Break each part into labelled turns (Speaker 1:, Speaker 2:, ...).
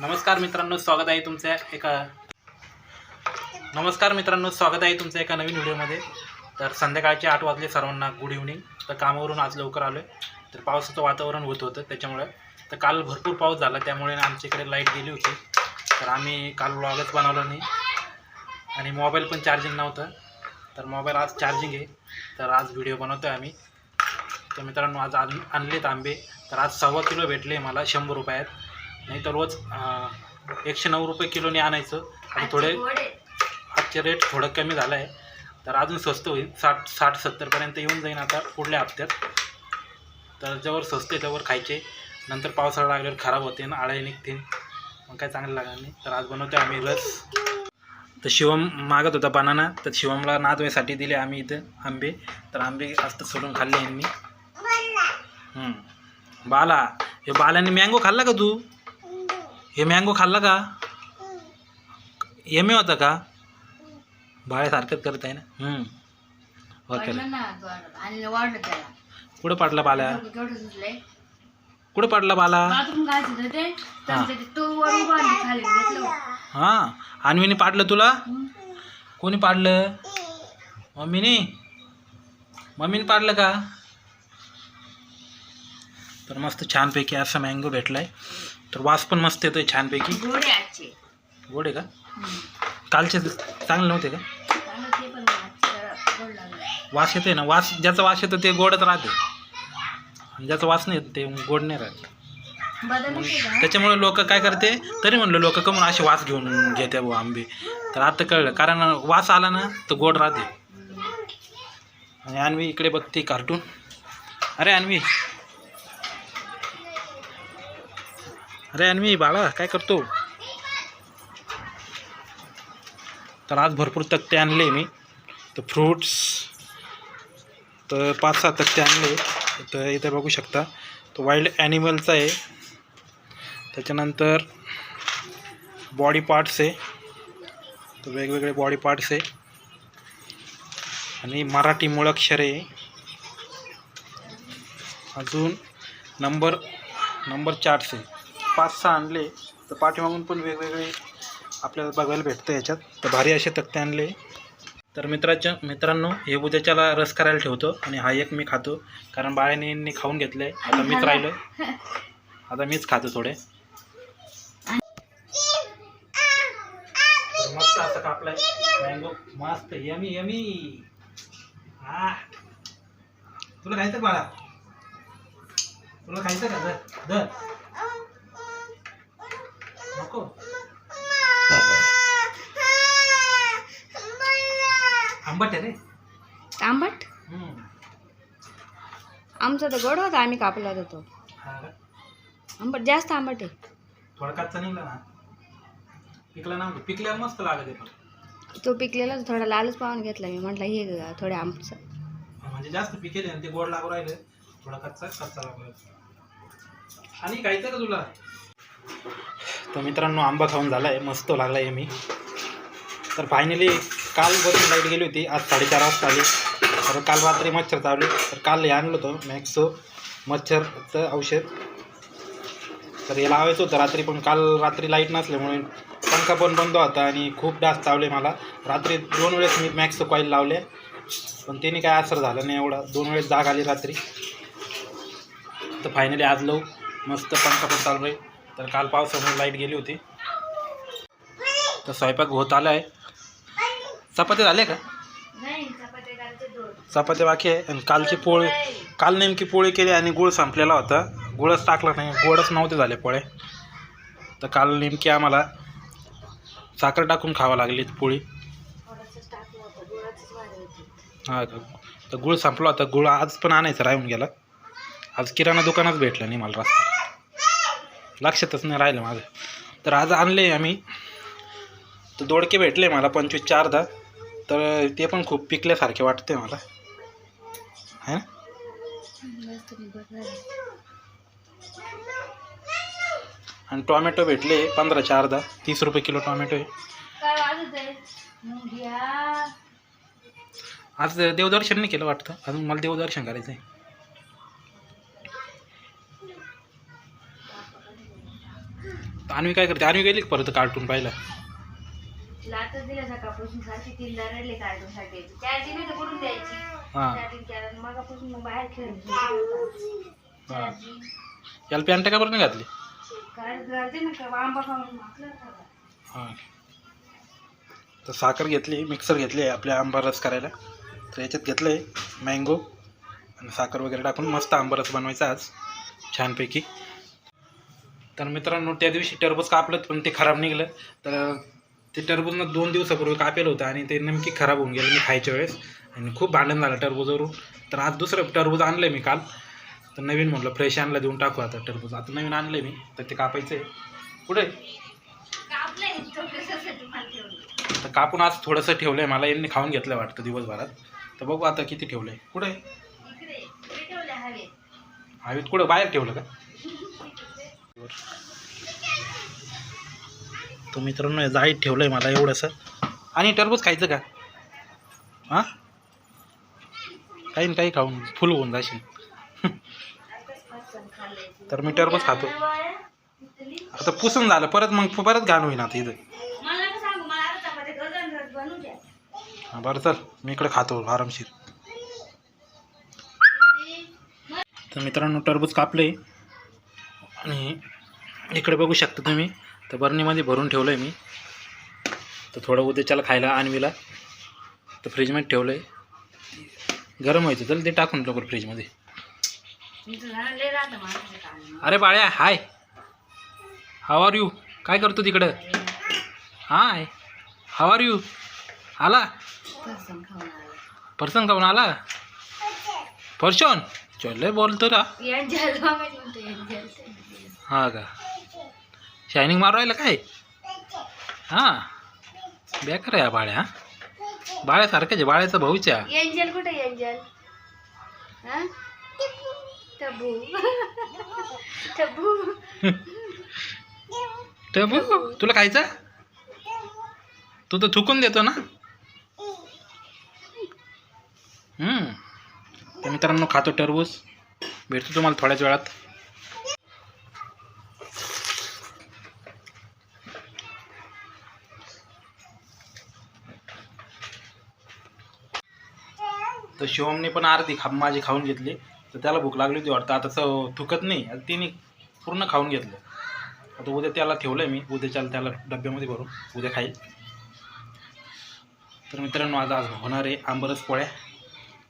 Speaker 1: नमस्कार मित्रांनो स्वागत आहे तुमच्या एका नमस्कार मित्रांनो स्वागत आहे तुमच्या एका नवीन व्हिडिओमध्ये. तर संध्याकाळचे आठ वाजले सर्वांना गुड इव्हनिंग तर कामावरून आज लवकर आलो तर पावसाचं वातावरण होत होतं त्याच्यामुळे. तर काल भरपूर पाऊस झाला त्यामुळे आमच्या इकडे लाइट गेली होती. तर आम्ही काल व्लॉगच बनवला नाही. आणि मोबाईल पण चार्जिंग नव्हतं. तर मोबाईल आज चार्जिंग आहे. तर आज व्हिडिओ बनवतो आहे आम्ही. तर मित्रांनो आज आण आणलेत आंबे. तर आज सव्वा किलो भेटले मला शंभर रुपयात. नाही तर रोज एकशे नऊ रुपये किलोने आणायचं. आणि थोडे आजचे रेट थोडं कमी झालं आहे तर अजून स्वस्त होईल. साठ साठ सत्तरपर्यंत येऊन जाईन आता पुढल्या हप्त्यात. तर जेव्हा स्वस्त आहे त्यावर खायचे. नंतर पावसाळा लागल्यावर खराब होते ना आळे निघतील. मग काय चांगलं लागणार नाही. तर आज बनवतो आम्ही रस. तर शिवम मागत होता बनाना. तर शिवमला नातवेसाठी दिले आम्ही इथं आंबे. तर आंबे असतं सोडून खाल्ले यांनी. बाला. हे बाल्याने मँगो खाल्ला का तू? हे मँगो खाल्ला का? एम ए होता का? बाळ्यासारखंच करत आहे ना? हम्म. ओके कुठं पडला
Speaker 2: सुचलंय
Speaker 1: कुठं पडला बाला? हां. अन्वीने पाडलं तुला. कोणी पाडलं? मम्मीने? मम्मीने पाडलं का? तर मस्त छानपैकी असा मँगो भेटलाय. तर वास पण मस्त येतोय छानपैकी.
Speaker 2: गोडे आजचे.
Speaker 1: गोड आहे का. कालचे चांगले नव्हते का?
Speaker 2: चांगलं ते पण आजचे जरा गोड लागलं.
Speaker 1: वास येतोय ना? वास ज्याचा वास येतो ते गोडच राहते. आणि ज्याचा वास नाही येत ते गोड नाही राहत.
Speaker 2: बदल होते का?
Speaker 1: त्याच्यामुळे लोक काय करते? तरी म्हणलं लोक कमून असे वास घेऊन घेते बुवा आंबे. तर आता कळलं कारण वास आला ना तर गोड राहते. आणि अन्वी इकडे बघते कार्टून अरे अन्वी अरे अन्वी बाळा काय करतो? तर आज भरपूर तक्ते आणले मी. तर फ्रूट्स तर पाच सहा तक्ते आणले. तर इथे बघू शकता तो वाईल्ड ॲनिमलचा आहे. त्याच्यानंतर बॉडी पार्ट्स आहे. तर वेगवेगळे बॉडी पार्ट्स आहे. आणि मराठी मुळाक्षरे आहे. अजून नंबर नंबर चार्ट्स आहे. पाच सहा आणले तर पाठीमागून पण वेगवेगळे आपल्याला बघायला भेटतं याच्यात. तर भारी असे तक्ते आणले. तर मित्राच्या मित्रांनो हे उद्याच्याला रस करायला ठेवतो आणि हा एक मी खातो. कारण बाळ्याने यांनी खाऊन घेतलं आहे आता मीच राहिलो. आता मीच खातो थोडे. मस्त असं कापलाय. मँगो. मस्त. Yummy yummy. तुला खायचं बाळा? तुला खायचं का? धर धर नको. आंबट आहे रे.
Speaker 2: आंबट?
Speaker 1: हम्म.
Speaker 2: आमचा तर गोड होता आम्ही कापला होता तो.
Speaker 1: हा का?
Speaker 2: आंबट जास्त आंबट आहे.
Speaker 1: थोडा कच्चा निघला ना. पिकला ना पिकल्यावर मस्त लागत आहे पण.
Speaker 2: तो पिकलेला थोडा लालच पाहून घेतला मी. म्हटलं हे ग- थोडे आंबट
Speaker 1: म्हणजे जास्त पिकेले आणि ते गोड लागू राहिले. थोडा कच्चा कच्चा लागू आणि खायचं का तुला? तर मित्रांनो आंबा खाऊन झाला आहे मस्त लागला आहे मी. तर फायनली काल बसून लाइट गेली होती. आज साडेचार वाजता आली. तर काल रात्री मच्छर चावले. तर काल हे आणलं होतं मॅक्सो मच्छरचं औषध. तर हे लावायचं होतं रात्री पण काल रात्री लाइट नसल्यामुळे पंखा पण बंद होता आणि खूप डास चावले मला. रात्री दोन वेळेस मी मॅक्सो कॉईल लावले. पण त्याने काय असर झालं नाही एवढा. दोन वेळेस जाग आली रात्री. तर फायनली आज लावू. मस्त पंखा पण चालू आहे. तर काल पावसामुळे लाइट गेली होती. तर स्वयंपाक होत आला आहे चपात्या झाल्या का?
Speaker 2: चपात्या
Speaker 1: बाकी आहे. आणि कालची पोळी काल नेमकी पोळी केली आणि गुळ संपलेला होता. गुळच टाकला नाही. गोडच नव्हते झाले पोळे. तर काल नेमकी आम्हाला साखर टाकून खावं लागली पोळी. हा तर गुळ संपला होता. गुळ आज पण आणायचं राहून गेला. आज किराणा दुकानच भेटलं नाही मला रस्ता लक्षातच नाही राहिलं माझं. तर आज आणले आम्ही. तर दोडके भेटले मला पंचवीस चार दहा तर ते पण खूप पिकल्यासारखे वाटते मला. है. आणि टोमॅटो भेटले पंधरा चार दहा तीस रुपये किलो टोमॅटो आहे.
Speaker 2: घ्या.
Speaker 1: आज देवदर्शन नाही केलं वाटतं. अजून मला देवदर्शन करायचं आहे आणवी काय करते? आणवी गेली का परत कार्टून पाहिला
Speaker 2: तिला आता दिलं सकाळपासून सारखी तीनदा रडले कार्टूनसाठी चार्जिंग नाही तर कुठून द्यायची?
Speaker 1: हां.
Speaker 2: चार्जिंग केलं मगापासून मग बाहेर खेळत
Speaker 1: हां. याला पॅन्ट का बरं नाही घातली?
Speaker 2: ना आंबा खाऊन मागलं?
Speaker 1: हां. तर साखर घेतली मिक्सर घेतली आपल्या आंबा रस करायला. तर याच्यात घेतलं आहे मँगो आणि साखर वगैरे टाकून मस्त आंबा रस बनवायचा आज. छानपैकी. तर मित्रांनो त्या दिवशी टरबूज कापलं पण ते खराब निघलं. तर ते टरबूजनं दोन दिवसापूर्वी कापेलं होतं आणि ते नेमकी खराब होऊन गेलं मी खायच्या वेळेस. आणि खूप भांडण झालं टरबूजवरून. तर आज दुसरं टरबूज आणलं मी काल. तर नवीन म्हटलं फ्रेश आणलं देऊन टाकू आता टरबूज. आता नवीन आणलं मी तर ते कापायचं आहे कुठे तर कापून आज थोडंसं ठेवलं आहे मला यांनी खाऊन घेतलं वाटतं दिवसभरात. तर बघू आता किती ठेवलं आहे कुठे हवेत कुठं? बाहेर ठेवलं का? तर मित्रांनो जाळीत ठेवलं आहे मला एवढंसं. आणि टरबूज खायचं का? हां? काही ना काही खाऊन फुल होऊन जाशील. तर मी टरबूज खातो. आता पुसून झालं परत मग परत घाण होईन आता इथं. बरं चल मी इकडे खातो आरामशीर. तर मित्रांनो टरबूज कापले आणि इकडे बघू शकता तुम्ही. तर बर्नीमध्ये भरून ठेवलं आहे मी. तर थोडं उद्याच्याला खायला आणवीला. तर फ्रीजमध्ये ठेवलं आहे गरम व्हायचं चल ते टाकून लवकर फ्रीजमध्ये. अरे बाळ्या हाय. हाव आर यू काय करतो तिकडं? हाय. हाव आर यू आला?
Speaker 2: फरसाण खाऊन आलं?
Speaker 1: पर्शन चल बोलतो रा. हा का? शायनिंग मारू राहिलं काय? हां. बेकार आहे हा बाळ्या हा? बाळ्यासारखंच आहे बाळ्याचा भाऊच आहे
Speaker 2: एंजल कुठे एंजल हा? टबू. टबू.
Speaker 1: टबू? तुला खायचं? तू तर थुकून देतो ना. हम्म. तर मित्रांनो खातो टरबूज. भेटतो तुम्हाला थोड्याच वेळात. तर शिवमने पण अर्धी खा माझी खाऊन घेतली. तर त्याला भूक लागली होती वाटतं. आता स थुकत नाही. आता तिने पूर्ण खाऊन घेतलं. आता उद्या त्याला ठेवलं आहे मी उद्याच्याला त्याला डब्यामध्ये भरून उद्या खाईल. तर मित्रांनो आज आज होणार आहे आंबरस पोळ्या.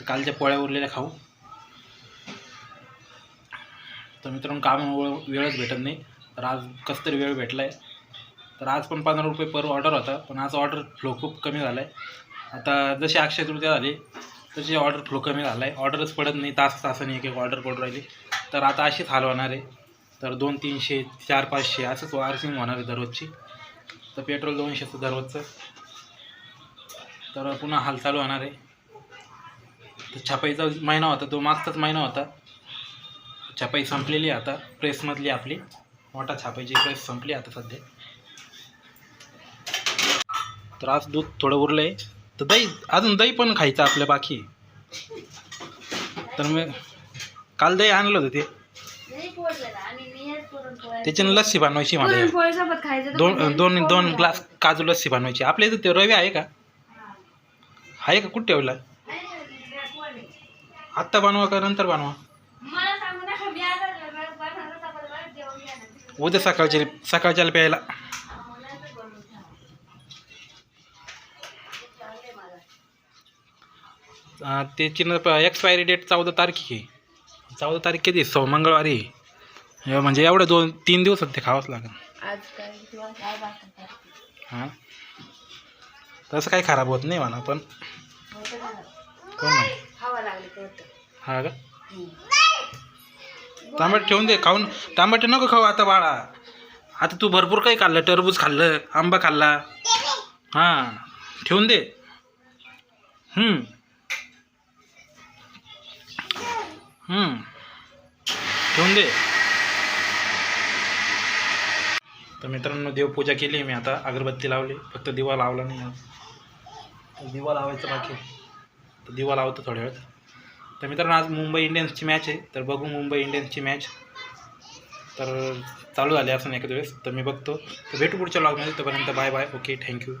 Speaker 1: तर कालच्या पोळ्या उरलेल्या खाऊ. तर मित्रांनो कामामुळं वेळच भेटत नाही. तर आज कसं तरी वेळ भेटला आहे तर आज पण पंधरा रुपये पर ऑर्डर होता. पण आज ऑर्डर फ्लो खूप कमी झाला आहे आता जशी अक्षय तृतीया झाली तशी ऑर्डर फ्लो कमी झाला आहे ऑर्डरच पडत नाही. तास तासाने एक एक ऑर्डर पडू राहिली. तर आता अशीच हाल होणार आहे. तर दोन तीनशे चार पाचशे असंच वार्सिंग होणार आहे दररोजची. तर पेट्रोल दोनशेचं दररोजचं. तर पुन्हा हाल चालू होणार आहे. तर छपाईचा महिना होता. तो मागचाच महिना होता. छपाई संपलेली आता. प्रेसमधली आपली. मोठा छापायची प्रेस संपली आता सध्या. तर आज दूध थोडं उरलं आहे तर दही अजून दही पण खायचं आपल्या बाकी. तर मी काल दही आणलं होतं ते. त्याच्यानं लस्सी बनवायची मला. दोन दोन दोन ग्लास काजू लस्सी बनवायची. आपल्या इथं ते रवी आहे का. आहे का? कुठं ठेवला. आत्ता बनवा का नंतर बनवा?
Speaker 2: मला सांगू नका मी
Speaker 1: त्याची न एक्सपायरी डेट चौदा तारीख आहे. चौदा तारीख किती सो मंगळवारी आहे. म्हणजे एवढं दोन तीन दिवसात ते खावंच लागेल. हां? तसं काही खराब होत नाही म्हणा पण? कोण नाही हा का? टमाटे ठेवून दे खाऊन टमाटे नको खाऊ आता बाळा. आता तू भरपूर काही खाल्लं टरबूज खाल्लं आंबा खाल्ला. हां ठेवून दे. ठेवून दे तर मित्रांनो देवपूजा केली मी आता. अगरबत्ती लावली. फक्त दिवा लावला नाही आज. दिवा लावायचं बाकी तर दिवा लावतो थोड्या वेळात. तर मित्रांनो आज मुंबई इंडियन्सची मॅच आहे. तर बघू मुंबई इंडियन्सची मॅच तर चालू झाली असं एखाद्या वेळेस. तर मी बघतो. तर भेटू पुढच्या लॉगमध्ये तोपर्यंत बाय बाय ओके थँक्यू